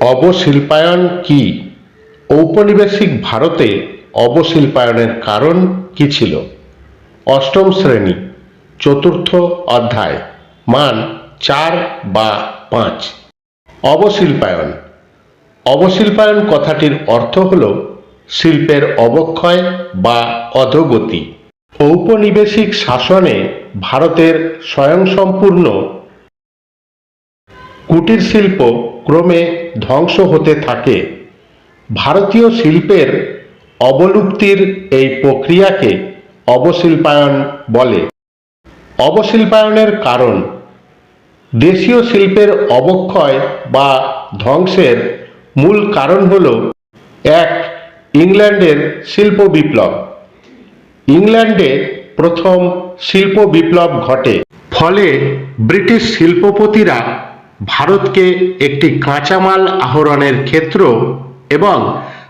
অবশিল্পায়ন কি? ঔপনিবেশিক ভারতে অবশিল্পায়নের কারণ কি ছিল? অষ্টম শ্রেণি, চতুর্থ অধ্যায়, মান চার বা পাঁচ। অবশিল্পায়ন। অবশিল্পায়ন কথাটির অর্থ হল শিল্পের অবক্ষয় বা অধোগতি। ঔপনিবেশিক শাসনে ভারতের স্বয়ংসম্পূর্ণ কুটির শিল্প ক্রমে ধ্বংস হতে থাকে। ভারতীয় শিল্পের অবলুপ্তির এই প্রক্রিয়াকে অবশিল্পায়ন বলে। অবশিল্পায়নের কারণ, দেশীয় শিল্পের অবক্ষয় বা ধ্বংসের মূল কারণ হল, এক, ইংল্যান্ডের শিল্প বিপ্লব। ইংল্যান্ডে প্রথম শিল্প বিপ্লব ঘটে। ফলে ব্রিটিশ শিল্পপতিরা ভারতকে একটি কাঁচামাল আহরণের ক্ষেত্র এবং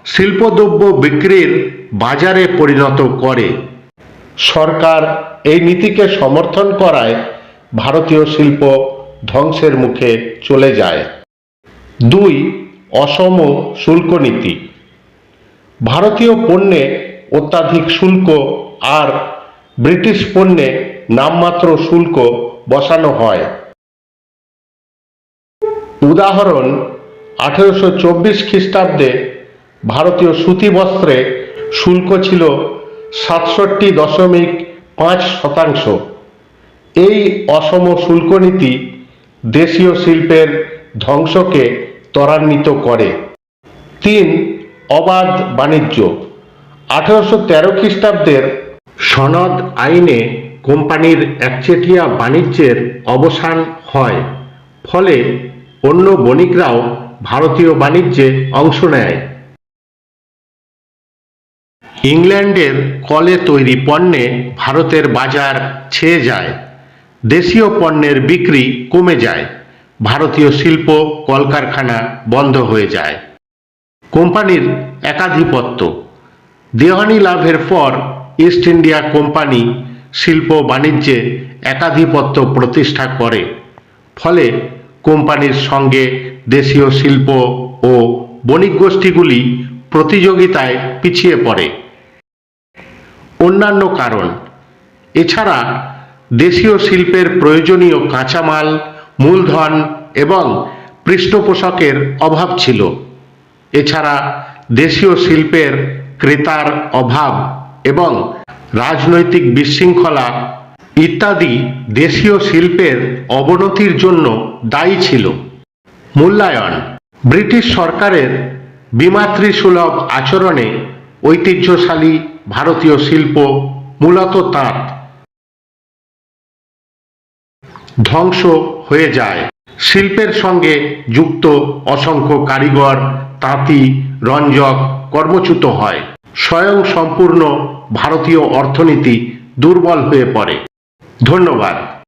শিল্পদ্রব্য বিক্রির বাজারে পরিণত করে। সরকার এই নীতিকে সমর্থন করায় ভারতীয় শিল্প ধ্বংসের মুখে চলে যায়। দুই, অসম শুল্ক নীতি। ভারতীয় পণ্যে অত্যাধিক শুল্ক আর ব্রিটিশ পণ্যে নামমাত্র শুল্ক বসানো হয়। উদাহরণ, আঠেরোশো চব্বিশ খ্রিস্টাব্দে ভারতীয় সুতি বস্ত্রে শুল্ক ছিল সাতষট্টি দশমিক পাঁচ শতাংশ। এই অসম শুল্ক নীতি দেশীয় শিল্পের ধ্বংসকে ত্বরান্বিত করে। তিন, অবাধ বাণিজ্য। আঠেরোশো তেরো খ্রিস্টাব্দের সনদ আইনে কোম্পানির একচেটিয়া বাণিজ্যের অবসান হয়। ফলে অন্য বণিকরাও ভারতীয় বাণিজ্যে অংশ নেয়। ইংল্যান্ডের কলে তৈরি পণ্যে ভারতের বাজার ছেয়ে যায়। দেশীয় পণ্যের বিক্রি কমে যায়। ভারতীয় শিল্প, কলকারখানা বন্ধ হয়ে যায়। কোম্পানির একাধিপত্য। দেওয়ানি লাভের পর ইস্ট ইন্ডিয়া কোম্পানি শিল্প বাণিজ্যে একাধিপত্য প্রতিষ্ঠা করে। ফলে কোম্পানির সঙ্গে দেশীয় শিল্প ও বণিক গোষ্ঠীগুলি প্রতিযোগিতায় পিছিয়ে পড়ে। অন্যান্য কারণ, এছাড়া দেশীয় শিল্পের প্রয়োজনীয় কাঁচামাল, মূলধন এবং পৃষ্ঠপোষকের অভাব ছিল। এছাড়া দেশীয় শিল্পের ক্রেতার অভাব এবং রাজনৈতিক বিশৃঙ্খলা ইত্যাদি দেশীয় শিল্পের অবনতির জন্য দায়ী ছিল। মূল্যায়ন, ব্রিটিশ সরকারের বিমাতৃসুলভ আচরণে ঐতিহ্যশালী ভারতীয় শিল্প মূলত তাঁত ধ্বংস হয়ে যায়। শিল্পের সঙ্গে যুক্ত অসংখ্য কারিগর, তাঁতি, রঞ্জক কর্মচ্যুত হয়। স্বয়ং সম্পূর্ণ ভারতীয় অর্থনীতি দুর্বল হয়ে পড়ে। ধন্যবাদ।